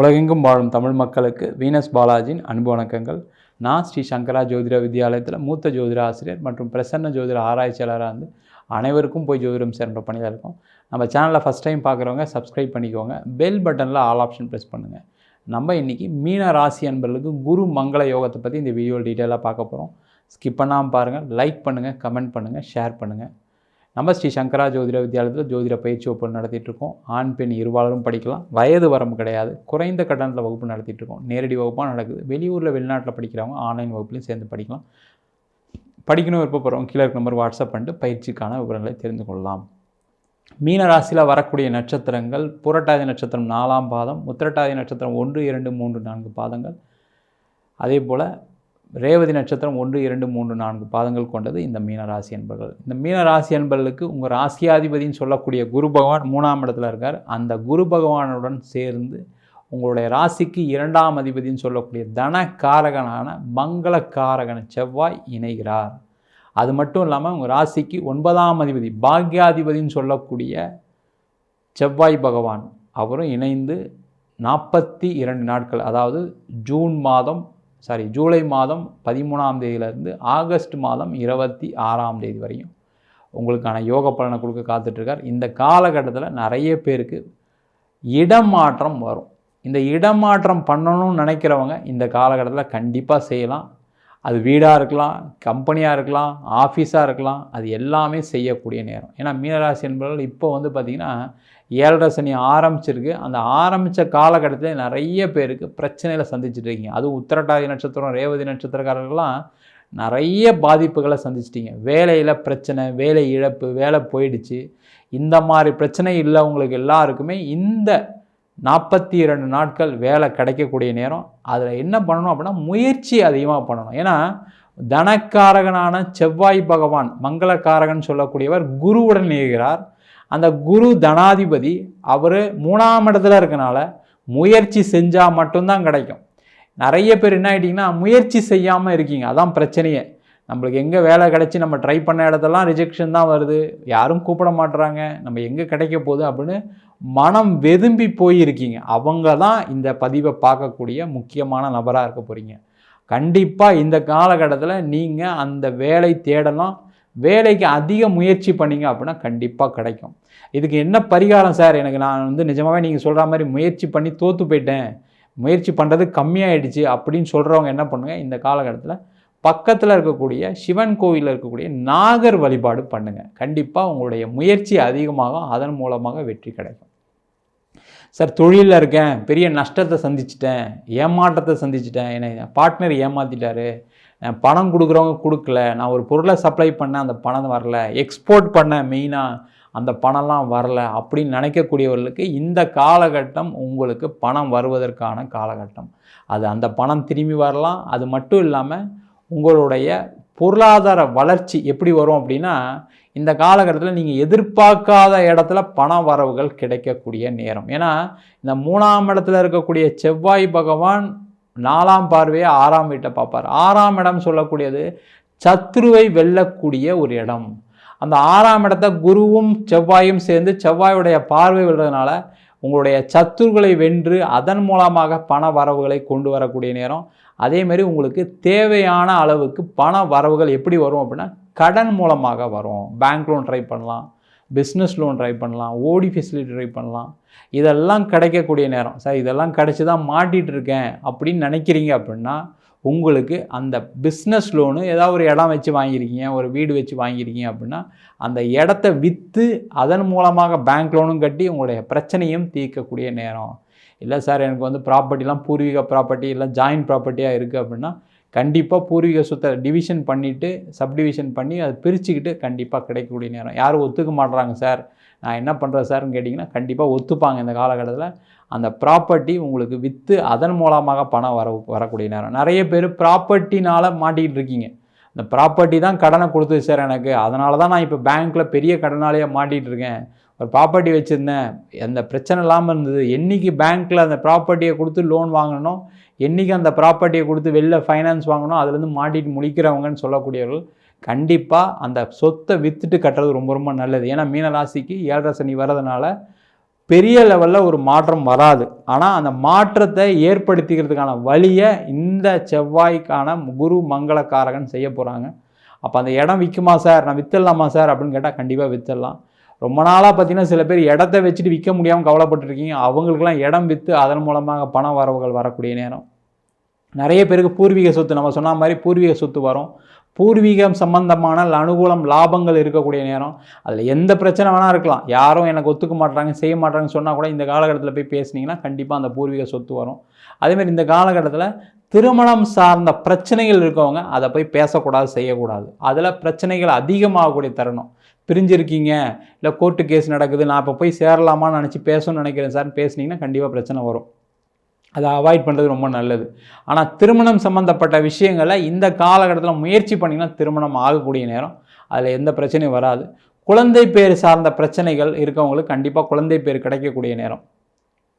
உலகெங்கும் வாழும் தமிழ் மக்களுக்கு வீனஸ் பாலாஜியின் அன்பு வணக்கங்கள். நான் ஸ்ரீ சங்கரா ஜோதிட வித்யாலயத்தில் மூத்த ஜோதிட ஆசிரியர் மற்றும் பிரசன்ன ஜோதிட ஆராய்ச்சியாளராக இருந்து அனைவருக்கும் போய் ஜோதிடம் சேர்ந்த பணியாக இருக்கும். நம்ம சேனலில் ஃபஸ்ட் டைம் பார்க்குறவங்க சப்ஸ்கிரைப் பண்ணிக்கோங்க. பெல் பட்டனில் ஆல் ஆப்ஷன் ப்ரெஸ் பண்ணுங்கள் நம்ம இன்றைக்கி மீன ராசி அன்பர்களுக்கு குரு மங்கள யோகத்தை பற்றி இந்த வீடியோ டீட்டெயிலாக பார்க்க போகிறோம் ஸ்கிப் பண்ணாமல் பாருங்கள் லைக் பண்ணுங்கள் கமெண்ட் பண்ணுங்கள் ஷேர் பண்ணுங்கள் நம்ம ஸ்ரீ சங்கரா ஜோதிட வித்யாலயத்தில் ஜோதிட பயிற்சி வகுப்பு நடத்திட்டுருக்கோம். ஆண் பெண் இருவாளரும் படிக்கலாம். வயது வரம்பு கிடையாது. குறைந்த கட்டணத்தில் வகுப்பு நடத்திட்டு இருக்கோம் நேரடி வகுப்பாக நடக்குது. வெளியூரில் வெளிநாட்டில் படிக்கிறவங்க ஆன்லைன் வகுப்புலையும் சேர்ந்து படிக்கலாம். படிக்கணும் விருப்பப்படுறவங்க கீழே இருக்க நம்பர் வாட்ஸ்அப் பண்ணிட்டு பயிற்சிக்கான விவரங்களை தெரிந்து கொள்ளலாம். மீன ராசியில் வரக்கூடிய நட்சத்திரங்கள் புரட்டாதி நட்சத்திரம் நாலாம் பாதம் உத்திரட்டாதி நட்சத்திரம் ஒன்று இரண்டு மூன்று நான்கு பாதங்கள். அதே போல் ரேவதி நட்சத்திரம் ஒன்று இரண்டு மூன்று நான்கு பாதங்கள் கொண்டது இந்த மீன ராசி என்பர்கள் இந்த மீன ராசி என்பர்களுக்கு உங்கள் ராசியாதிபதினு சொல்லக்கூடிய குரு பகவான் மூணாம் இடத்துல இருக்கார். அந்த குரு பகவானுடன் சேர்ந்து உங்களுடைய ராசிக்கு இரண்டாம் அதிபதின்னு சொல்லக்கூடிய தனக்காரகனான மங்களக்காரகன செவ்வாய் இணைகிறார். அது மட்டும் இல்லாமல் உங்கள் ராசிக்கு ஒன்பதாம் அதிபதி பாக்யாதிபதின்னு சொல்லக்கூடிய செவ்வாய் பகவான் அவரும் இணைந்து நாற்பத்தி இரண்டு நாட்கள் அதாவது ஜூன் மாதம் சாரி ஜூலை மாதம் பதிமூணாம் தேதியிலேருந்து ஆகஸ்ட் மாதம் இருபத்தி ஆறாம் தேதி வரையும் உங்களுக்கான யோக பலனை கொடுக்க காத்துட்ருக்கார். இந்த காலகட்டத்தில் நிறைய பேருக்கு இடமாற்றம் வரும். இந்த இடமாற்றம் பண்ணணும்னு நினைக்கிறவங்க இந்த காலகட்டத்தில் கண்டிப்பாக செய்யலாம். அது வீடாக இருக்கலாம் கம்பெனியாக இருக்கலாம் ஆஃபீஸாக இருக்கலாம் அது எல்லாமே செய்யக்கூடிய நேரம். ஏன்னா மீனராசி என்பவர்கள் இப்போ வந்து பார்த்திங்கன்னா ஏழரை சனி ஆரம்பிச்சிருக்கு. அந்த ஆரம்பித்த காலகட்டத்தில் நிறைய பேருக்கு பிரச்சனையில் சந்திச்சுட்டு இருக்கீங்க. அதுவும் உத்திரட்டாதி நட்சத்திரம் ரேவதி நட்சத்திரக்காரர்கள்லாம் நிறைய பாதிப்புகளை சந்திச்சிட்டிங்க. வேலையில் பிரச்சனை வேலை இழப்பு வேலை போயிடுச்சு. இந்த மாதிரி பிரச்சனை இல்லை உங்களுக்கு எல்லாருக்குமே இந்த நாற்பத்தி இரண்டு நாட்கள் வேலை கிடைக்கக்கூடிய நேரம். அதில் என்ன பண்ணணும் அப்படின்னா முயற்சி அதிகமாக பண்ணணும். ஏன்னா தனக்காரகனான செவ்வாய் பகவான் மங்களக்காரகன் சொல்லக்கூடியவர் குருவுடன் இணைகிறார். அந்த குரு தனாதிபதி அவர் மூணாம் இடத்துல இருக்கனால முயற்சி செஞ்சால் மட்டும்தான் கிடைக்கும். நிறைய பேர் என்ன ஆகிட்டிங்கன்னா முயற்சி செய்யாமல் இருக்கீங்க. அதான் பிரச்சனையே. நம்மளுக்கு எங்கே வேலை கிடச்சி நம்ம ட்ரை பண்ண இடத்தெல்லாம் ரிஜெக்ஷன் தான் வருது. யாரும் கூப்பிட மாட்டுறாங்க நம்ம எங்கே கிடைக்க போகுது அப்படின்னு மனம் வெதும்பி போயிருக்கீங்க அவங்க தான் இந்த பதிவை பார்க்கக்கூடிய முக்கியமான நபராக இருக்க போகிறீங்க கண்டிப்பாக இந்த காலகட்டத்தில் நீங்கள் அந்த வேலை தேடலாம். வேலைக்கு அதிக முயற்சி பண்ணீங்க அப்படின்னா கண்டிப்பாக கிடைக்கும். இதுக்கு என்ன பரிகாரம் சார்? எனக்கு நான் வந்து நிஜமாகவே நீங்கள் சொல்கிற மாதிரி முயற்சி பண்ணி தோற்று போயிட்டேன். முயற்சி பண்ணுறது கம்மியாயிடுச்சு அப்படின்னு சொல்கிறவங்க என்ன பண்ணுங்க? இந்த காலகட்டத்தில் பக்கத்தில் இருக்கக்கூடிய சிவன் கோவிலில் இருக்கக்கூடிய நாகர் வழிபாடு பண்ணுங்கள் கண்டிப்பாக உங்களுடைய முயற்சி அதிகமாகும். அதன் மூலமாக வெற்றி கிடைக்கும். சார் தொழிலில் இருக்கேன். பெரிய நஷ்டத்தை சந்திச்சிட்டேன். ஏமாற்றத்தை சந்திச்சிட்டேன். என்னை பார்ட்னர் ஏமாற்றிட்டாரு பணம் கொடுக்குறவங்க கொடுக்கல. நான் ஒரு பொருளை சப்ளை பண்ணேன் அந்த பணம் வரல. எக்ஸ்போர்ட் பண்ண மெயினாக அந்த பணம்லாம் வரல அப்படின்னு நினைக்கக்கூடியவர்களுக்கு இந்த காலகட்டம் உங்களுக்கு பணம் வருவதற்கான காலகட்டம். அது அந்த பணம் திரும்பி வரலாம். அது மட்டும் இல்லாமல் உங்களுடைய பொருளாதார வளர்ச்சி எப்படி வரும் அப்படின்னா இந்த காலகட்டத்தில் நீங்கள் எதிர்பார்க்காத இடத்துல பண வரவுகள் கிடைக்கக்கூடிய நேரம். ஏன்னா இந்த மூணாம் இடத்துல இருக்கக்கூடிய செவ்வாய் பகவான் நாலாம் பார்வையை ஆறாம் வீட்டை பார்ப்பார். ஆறாம் இடம் சொல்லக்கூடியது சத்ருவை வெல்லக்கூடிய ஒரு இடம். அந்த ஆறாம் இடத்த குருவும் செவ்வாயும் சேர்ந்து செவ்வாயுடைய பார்வை விடுறதுனால உங்களுடைய சத்துருக்களை வென்று அதன் மூலமாக பண வரவுகளை கொண்டு வரக்கூடிய நேரம். அதேமாரி உங்களுக்கு தேவையான அளவுக்கு பண வரவுகள் எப்படி வரும் அப்படின்னா கடன் மூலமாக வரும். பேங்க் லோன் ட்ரை பண்ணலாம். பிஸ்னஸ் லோன் ட்ரை பண்ணலாம் ஓடி ஃபெசிலிட்டி ட்ரை பண்ணலாம். இதெல்லாம் கிடைக்கக்கூடிய நேரம். சார் இதெல்லாம் கிடச்சி தான் மாட்டிகிட்டு இருக்கேன் அப்படின்னு நினைக்கிறீங்க அப்படின்னா உங்களுக்கு அந்த பிஸ்னஸ் லோனு ஏதாவது ஒரு இடம் வச்சு வாங்கியிருக்கீங்க ஒரு வீடு வச்சு வாங்கியிருக்கீங்க அப்படின்னா அந்த இடத்த விற்று அதன் மூலமாக பேங்க் லோனும் கட்டி உங்களுடைய பிரச்சனையும் தீர்க்கக்கூடிய நேரம். இல்லை சார் எனக்கு வந்து ப்ராப்பர்ட்டிலாம் பூர்வீக ப்ராப்பர்ட்டி இல்லை ஜாயின்ட் ப்ராப்பர்ட்டியாக இருக்குது அப்படின்னா கண்டிப்பாக பூர்வீக சொத்தை டிவிஷன் பண்ணிவிட்டு சப்டிவிஷன் பண்ணி அதை பிரிச்சுக்கிட்டு கண்டிப்பாக கிடைக்கக்கூடிய நேரம். யாரும் ஒத்துக்க மாட்டுறாங்க சார் நான் என்ன பண்ணுறேன் சார்னு கேட்டிங்கன்னா கண்டிப்பாக ஒத்துப்பாங்க இந்த காலகட்டத்தில். அந்த ப்ராப்பர்ட்டி உங்களுக்கு விற்று அதன் மூலமாக பணம் வர வரக்கூடிய நேரம். நிறைய பேர் ப்ராப்பர்ட்டினால் மாட்டிக்கிட்டு இருக்கீங்க. இந்த ப்ராப்பர்ட்டி தான் கடனை கொடுத்தது சார் எனக்கு. அதனால தான் நான் இப்போ பேங்க்கில் பெரிய கடனாலேயே மாட்டிகிட்டு இருக்கேன். ஒரு ப்ராப்பர்ட்டி வச்சுருந்தேன். அந்த பிரச்சனை இல்லாமல் இருந்தது. என்றைக்கு பேங்க்கில் அந்த ப்ராப்பர்ட்டியை கொடுத்து லோன் வாங்கணும் என்றைக்கு அந்த ப்ராப்பர்ட்டியை கொடுத்து வெளில ஃபைனான்ஸ் வாங்கணும் அதுலேருந்து மாட்டிட்டு முழிக்கிறவங்கன்னு சொல்லக்கூடியவர்கள் கண்டிப்பாக அந்த சொத்தை விற்றுட்டு கட்டுறது ரொம்ப ரொம்ப நல்லது. ஏன்னா மீன ராசிக்கு ஏழரை சனி வர்றதுனால பெரிய லெவலில் ஒரு மாற்றம் வராது. ஆனால் அந்த மாற்றத்தை ஏற்படுத்திக்கிறதுக்கான வழியை இந்த செவ்வாய்க்கான குரு மங்களக்காரகன் செய்ய போகிறாங்க அப்போ அந்த இடம் விற்குமா சார்? நான் விற்றுடலாமா சார்? அப்படின்னு கேட்டால் கண்டிப்பாக விற்றுடலாம் ரொம்ப நாளாக பார்த்தீங்கன்னா சில பேர் இடத்த வச்சுட்டு விற்க முடியாமல் கவலைப்பட்டுருக்கீங்க. அவங்களுக்குலாம் இடம் விற்று அதன் மூலமாக பண வரவுகள் வரக்கூடிய நேரம். நிறைய பேருக்கு பூர்வீக சொத்து நம்ம சொன்ன மாதிரி பூர்வீக சொத்து வரும். பூர்வீகம் சம்பந்தமான அனுகூலம் லாபங்கள் இருக்கக்கூடிய நேரம். அதில் எந்த பிரச்சனை வேணால் இருக்கலாம். யாரும் எனக்கு ஒத்துக்க மாட்டாங்க செய்ய மாட்டாங்கன்னு சொன்னால் கூட இந்த காலகட்டத்தில் போய் பேசுனீங்கன்னா கண்டிப்பாக அந்த பூர்வீக சொத்து வரும். அதேமாதிரி இந்த காலகட்டத்தில் திருமணம் சார்ந்த பிரச்சனைகள் இருக்கவங்க அதை போய் பேசக்கூடாது செய்யக்கூடாது. அதில் பிரச்சனைகள் அதிகமாகக்கூடிய தருணம். பிரிஞ்சிருக்கீங்க. இல்லை கோர்ட்டு கேஸ் நடக்குது நான் அப்போ போய் சேரலாமான்னு நினச்சி பேசணும்னு நினைக்கிறேன் சார். பேசுனீங்கன்னா கண்டிப்பாக பிரச்சனை வரும். அதை அவாய்ட் பண்ணுறது ரொம்ப நல்லது. ஆனால் திருமணம் சம்மந்தப்பட்ட விஷயங்களை இந்த காலகட்டத்தில் முயற்சி பண்ணிங்கன்னா திருமணம் ஆகக்கூடிய நேரம். அதில் எந்த பிரச்சனையும் வராது. குழந்தை பேர் சார்ந்த பிரச்சனைகள் இருக்கவங்களுக்கு கண்டிப்பாக குழந்தை பேர் கிடைக்கக்கூடிய நேரம்.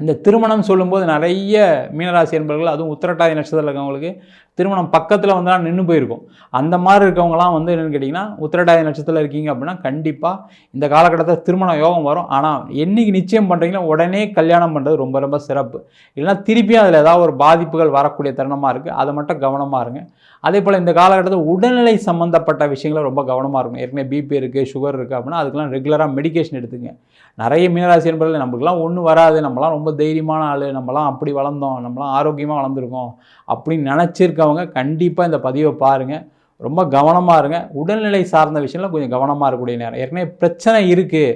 இந்த திருமணம் சொல்லும்போது நிறைய மீனராசி என்பவர்கள் அதுவும் உத்திரட்டாதி நட்சத்திரத்தில் இருக்கவங்களுக்கு திருமணம் பக்கத்தில் வந்தால் நின்று போயிருக்கும். அந்த மாதிரி இருக்கவங்களாம் வந்து என்னென்னு கேட்டிங்கன்னா உத்திரடாய நட்சத்திரத்தில் இருக்கீங்க அப்படின்னா கண்டிப்பாக இந்த காலகட்டத்தில் திருமண யோகம் வரும். ஆனால் என்றைக்கு நிச்சயம் பண்ணுறீங்களோ உடனே கல்யாணம் பண்ணுறது ரொம்ப ரொம்ப சிறப்பு. இல்லைனா திருப்பியும் அதில் ஏதாவது ஒரு பாதிப்புகள் வரக்கூடிய தருணமாக இருக்குது அதை மட்டும் கவனமாக இருங்க. அதே போல் இந்த காலகட்டத்தில் உடல்நிலை சம்மந்தப்பட்ட விஷயங்களை ரொம்ப கவனமாக இருக்கும் ஏற்கனவே பிபி இருக்குது சுகர் இருக்குது அப்படின்னா அதுக்கெல்லாம் ரெகுலராக மெடிக்கேஷன் எடுத்துங்க. நிறைய மீனராசி என்பதில் நம்மளுக்குலாம் ஒன்றும் வராது. நம்மலாம் ரொம்ப தைரியமான ஆள். நம்மலாம் அப்படி வளர்ந்தோம். நம்மலாம் ஆரோக்கியமாக வளர்ந்துருக்கோம் அப்படின்னு நினச்சிருக்க இருக்கவங்க கண்டிப்பாக இந்த பதிவை பாருங்கள் ரொம்ப கவனமாக இருங்க. உடல்நிலை சார்ந்த விஷயம்லாம் கொஞ்சம் கவனமாக இருக்கக்கூடிய நேரம். ஏற்கனவே பிரச்சனை இருக்குது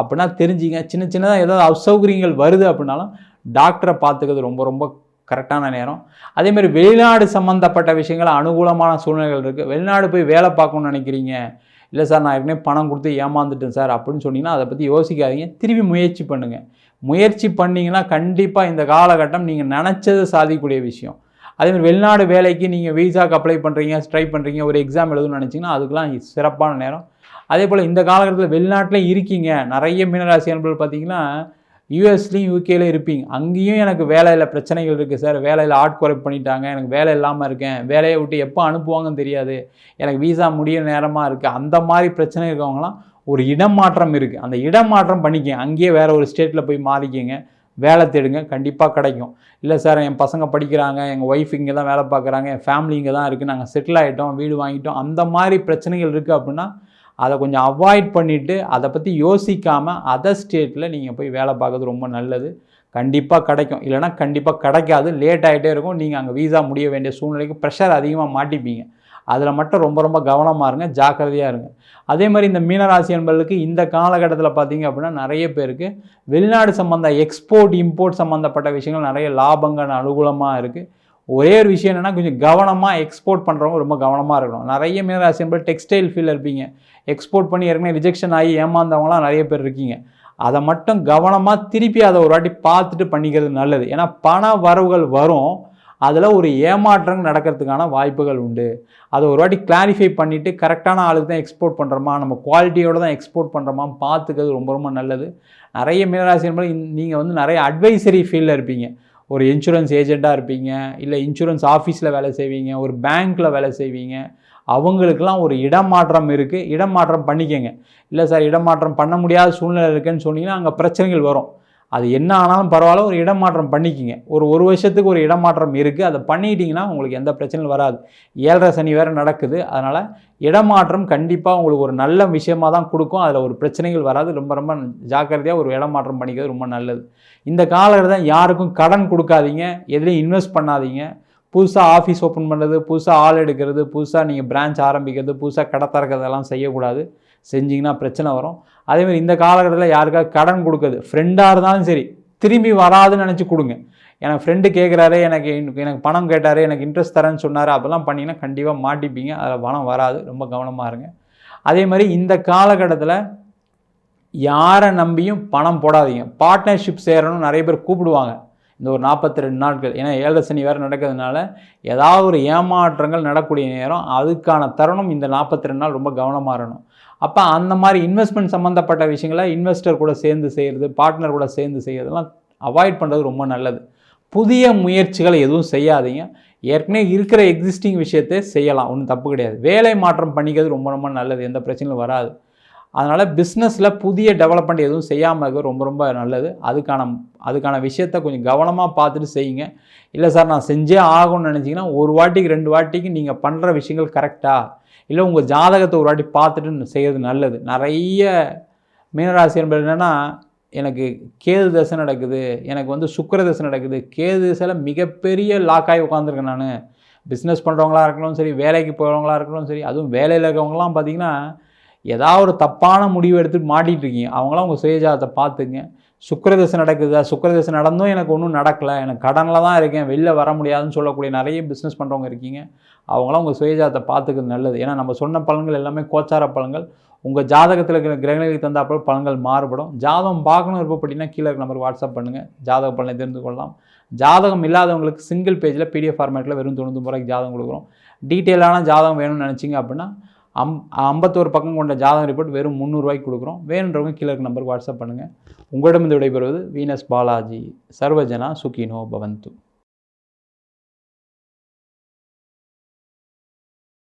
அப்படின்னா தெரிஞ்சுங்க. சின்ன சின்னதாக ஏதாவது அசௌகரியங்கள் வருது அப்படின்னாலும் டாக்டரை பார்த்துக்கிறது ரொம்ப ரொம்ப கரெக்டான நேரம். அதேமாதிரி வெளிநாடு சம்மந்தப்பட்ட விஷயங்கள் அனுகூலமான சூழ்நிலைகள் இருக்குது வெளிநாடு போய் வேலை பார்க்கணும்னு நினைக்கிறீங்க. இல்லை சார் நான் ஏற்கனவே பணம் கொடுத்து ஏமாந்துட்டேன் சார் அப்படின்னு சொன்னீங்கன்னா அதை பற்றி யோசிக்காதீங்க. திரும்பி முயற்சி பண்ணுங்கள் முயற்சி பண்ணிங்கன்னா கண்டிப்பாக இந்த காலகட்டம் நீங்கள் நினச்சதை சாதிக்கக்கூடிய விஷயம். அதேமாதிரி வெளிநாடு வேலைக்கு நீங்கள் வீசாக்கு அப்ளை பண்ணுறீங்க ட்ரை பண்ணுறீங்க ஒரு எக்ஸாம் எழுதணும்னு நினச்சிங்கன்னா அதுக்கெலாம் சிறப்பான நேரம். அதே போல் இந்த காலகட்டத்தில் வெளிநாட்டில் இருக்கீங்க. நிறைய மீனராசி அன்பர்கள் பார்த்தீங்கன்னா யூஎஸ்லேயும் யூகேல இருப்பீங்க. அங்கேயும் எனக்கு வேலையில் பிரச்சனைகள் இருக்குது சார். வேலையில் ஆட்குறை பண்ணிட்டாங்க. எனக்கு வேலை இல்லாமல் இருக்கேன். வேலையை விட்டு எப்போ அனுப்புவாங்கன்னு தெரியாது. எனக்கு வீசா முடிய நேரமாக இருக்குது அந்த மாதிரி பிரச்சனை இருக்கவங்களாம் ஒரு இடம் மாற்றம் இருக்குது அந்த இடம் மாற்றம் பண்ணிக்கங்க. அங்கேயே வேறு ஒரு ஸ்டேட்டில் போய் மாறிக்கங்க. வேலை தேடுங்க கண்டிப்பாக கிடைக்கும். இல்லை சார் என் பசங்க படிக்கிறாங்க எங்கள் ஒய்ஃப் இங்கே தான் வேலை பார்க்குறாங்க என் ஃபேமிலி இங்கே தான் இருக்குது நாங்கள் செட்டில் ஆகிட்டோம் வீடு வாங்கிட்டோம் அந்த மாதிரி பிரச்சனைகள் இருக்குது அப்படின்னா அதை கொஞ்சம் அவாய்ட் பண்ணிவிட்டு அதை பற்றி யோசிக்காமல் அதர் ஸ்டேட்டில் நீங்கள் போய் வேலை பார்க்குறது ரொம்ப நல்லது. கண்டிப்பாக கிடைக்கும். இல்லைனா கண்டிப்பாக கிடைக்காது. லேட் ஆகிட்டே இருக்கும். நீங்கள் அங்கே வீசா முடிய வேண்டிய சூழ்நிலைக்கு ப்ரெஷர் அதிகமாக மாட்டிப்பீங்க. அதில் மட்டும் ரொம்ப ரொம்ப கவனமாக இருங்க ஜாக்கிரதையாக இருங்க. அதே மாதிரி இந்த மீனராசி என்பர்களுக்கு இந்த காலகட்டத்தில் பார்த்தீங்க அப்படின்னா நிறைய பேருக்கு வெளிநாடு சம்மந்த எக்ஸ்போர்ட் இம்போர்ட் சம்மந்தப்பட்ட விஷயங்கள் நிறைய லாபங்கள் அனுகூலமாக இருக்குது ஒரே ஒரு விஷயம் என்னென்னா கொஞ்சம் கவனமாக எக்ஸ்போர்ட் பண்ணுறவங்க ரொம்ப கவனமாக இருக்கணும். நிறைய மீனராசி என்பது டெக்ஸ்டைல் ஃபீல்டில் இருப்பீங்க. எக்ஸ்போர்ட் பண்ணி ஏற்கனவே ரிஜெக்ஷன் ஆகி ஏமாந்தவங்களாம் நிறைய பேர் இருக்கீங்க. அதை மட்டும் கவனமாக திருப்பி அதை ஒரு வாட்டி பார்த்துட்டு பண்ணிக்கிறது நல்லது. ஏன்னா பண வரவுகள் வரும். அதில் ஒரு ஏமாற்றங்கள் நடக்கிறதுக்கான வாய்ப்புகள் உண்டு. அதை ஒரு வாட்டி கிளாரிஃபை பண்ணிவிட்டு கரெக்டான ஆளுக்கு தான் எக்ஸ்போர்ட் பண்ணுறோமா நம்ம குவாலிட்டியோடு தான் எக்ஸ்போர்ட் பண்ணுறோமா பார்த்துக்கிறது ரொம்ப ரொம்ப நல்லது. நிறைய மீனராசி என்பது நீங்கள் வந்து நிறைய அட்வைசரி ஃபீல்டில் இருப்பீங்க. ஒரு இன்சூரன்ஸ் ஏஜெண்ட்டாக இருப்பீங்க இல்லை இன்சூரன்ஸ் ஆஃபீஸில் வேலை செய்வீங்க ஒரு பேங்க்கில் வேலை செய்வீங்க. அவங்களுக்கெல்லாம் ஒரு இடமாற்றம் இருக்குது இடமாற்றம் பண்ணிக்கங்க. இல்லை சார் இடமாற்றம் பண்ண முடியாத சூழ்நிலை இருக்குதுன்னு சொன்னீங்கன்னா அங்கே பிரச்சனைகள் வரும். அது என்ன ஆனாலும் பரவாயில்ல ஒரு இடமாற்றம் பண்ணிக்கிங்க. ஒரு ஒரு வருஷத்துக்கு ஒரு இடமாற்றம் இருக்குது அதை பண்ணிக்கிட்டிங்கன்னா உங்களுக்கு எந்த பிரச்சனையும் வராது. ஏழரை சனி வேறு நடக்குது. அதனால் இடமாற்றம் கண்டிப்பாக உங்களுக்கு ஒரு நல்ல விஷயமாக தான் கொடுக்கும். அதில் ஒரு பிரச்சனைகள் வராது. ரொம்ப ரொம்ப ஜாக்கிரதையாக ஒரு இடமாற்றம் பண்ணிக்கிறது ரொம்ப நல்லது. இந்த காலகட்டத்தில் யாருக்கும் கடன் கொடுக்காதீங்க. எதுலேயும் இன்வெஸ்ட் பண்ணாதீங்க. புதுசாக ஆஃபீஸ் ஓப்பன் பண்ணுறது புதுசாக ஆள் எடுக்கிறது புதுசாக நீங்கள் பிரான்ச் ஆரம்பிக்கிறது புதுசாக கடை திறக்கிறதெல்லாம் செய்யக்கூடாது. செஞ்சிங்கன்னா பிரச்சனை வரும். அதேமாதிரி இந்த காலகட்டத்தில் யாருக்காவது கடன் கொடுக்குது ஃப்ரெண்டாக இருந்தாலும் சரி திரும்பி வராதுன்னு நினச்சி கொடுங்க. எனக்கு ஃப்ரெண்டு கேட்குறாரு எனக்கு எனக்கு பணம் கேட்டார் எனக்கு இன்ட்ரெஸ்ட் தரேன்னு சொன்னார் அப்போல்லாம் பண்ணிங்கன்னா கண்டிப்பாக மாட்டிப்பீங்க. அதில் பணம் வராது. ரொம்ப கவனமாக இருங்க. அதே மாதிரி இந்த காலகட்டத்தில் யாரை நம்பியும் பணம் போடாதீங்க. பார்ட்னர்ஷிப் சேரணும் நிறைய பேர் கூப்பிடுவாங்க. இந்த ஒரு நாற்பத்தி ரெண்டு நாட்கள். ஏன்னா ஏழரை சனி வேறு நடக்கிறதுனால ஏதாவது ஒரு ஏமாற்றங்கள் நடக்கூடிய நேரம் அதுக்கான தருணம் இந்த நாற்பத்தி ரெண்டு நாள் ரொம்ப கவனமாக இருக்கணும். அப்போ அந்த மாதிரி இன்வெஸ்ட்மெண்ட் சம்மந்தப்பட்ட விஷயங்களை இன்வெஸ்டர் கூட சேர்ந்து செய்கிறது பார்ட்னர் கூட சேர்ந்து செய்கிறதுலாம் அவாய்ட் பண்ணுறது ரொம்ப நல்லது. புதிய முயற்சிகளை எதுவும் செய்யாதீங்க. ஏற்கனவே இருக்கிற எக்ஸிஸ்டிங் விஷயத்தை செய்யலாம். ஒன்றும் தப்பு கிடையாது. வேலை மாற்றம் பண்ணிக்கிறது ரொம்ப ரொம்ப நல்லது. எந்த பிரச்சனையும் வராது. அதனால் பிஸ்னஸில் புதிய டெவலப்மெண்ட் எதுவும் செய்யாமல் இருக்க ரொம்ப ரொம்ப நல்லது. அதுக்கான அதுக்கான விஷயத்த கொஞ்சம் கவனமாக பார்த்துட்டு செய்யுங்க. இல்லை சார் நான் செஞ்சே ஆகணும்னு நினச்சிங்கன்னா ஒரு வாட்டிக்கு ரெண்டு வாட்டிக்கு நீங்கள் பண்ணுற விஷயங்கள் கரெக்டாக இல்லை உங்கள் ஜாதகத்தை ஒரு வாட்டி பார்த்துட்டு செய்கிறது நல்லது. நிறைய மீனராசி என்பது என்னென்னா எனக்கு கேது தசை நடக்குது எனக்கு வந்து சுக்கர தசை நடக்குது. கேது தசையில் மிகப்பெரிய லாக்காகி உட்காந்துருக்கேன் நான். பிஸ்னஸ் பண்ணுறவங்களா இருக்கணும் சரி வேலைக்கு போகிறவங்களா இருக்கணும் சரி அதுவும் வேலையில் இருக்கிறவங்களாம் பார்த்தீங்கன்னா ஏதாவது ஒரு தப்பான முடிவு எடுத்துட்டு மாட்டிகிட்டு இருக்கீங்க. அவங்களாம் உங்கள் சுயஜாதத்தை பார்த்துங்க. சுக்கிரதசை நடக்குதா? சுக்கிரதசை நடந்தும் எனக்கு ஒன்றும் நடக்கலை. எனக்கு கடனில் தான் இருக்கேன். வெளில வர முடியாதுன்னு சொல்லக்கூடிய நிறைய பிஸ்னஸ் பண்ணுறவங்க இருக்கீங்க. அவங்களாம் உங்கள் சுயஜாதத்தை பார்த்துக்கிறது நல்லது. ஏன்னா நம்ம சொன்ன பலன்கள் எல்லாமே கோச்சார பலன்கள். உங்கள் ஜாதகத்தில் இருக்கிற கிரகங்களுக்கு தந்தாப்புல பலன்கள் மாறுபடும். ஜாதகம் பார்க்கணும் விருப்பப்பட்டீங்கன்னா கீழே இருக்க நம்பருக்கு வாட்ஸ்அப் பண்ணுங்கள் ஜாதக பலனை தெரிந்து கொள்ளலாம். ஜாதகம் இல்லாதவங்களுக்கு சிங்கிள் பேஜில் பிடிஎஃப் ஃபார்மேட்டில் வெறும் தொண்ணூறு ரூபாய்க்கு ஜாதகம் கொடுக்குறோம். டீட்டெயிலான ஜாதகம் வேணும்னு நினச்சிங்க அப்படின்னா அம் ஐம்பத்தோரு பக்கம் கொண்ட ஜாதகம் ரிப்போர்ட் வெறும் முந்நூறுரூவாய்க்கு கொடுக்குறோம். வேணுன்றவங்க கீழே இருக்க நம்பருக்கு வாட்ஸ்அப் பண்ணுங்கள் உங்களிடமிருந்து விடைபெறுவது வீனஸ் பாலாஜி. சர்வஜனா சுகினோ பவந்து.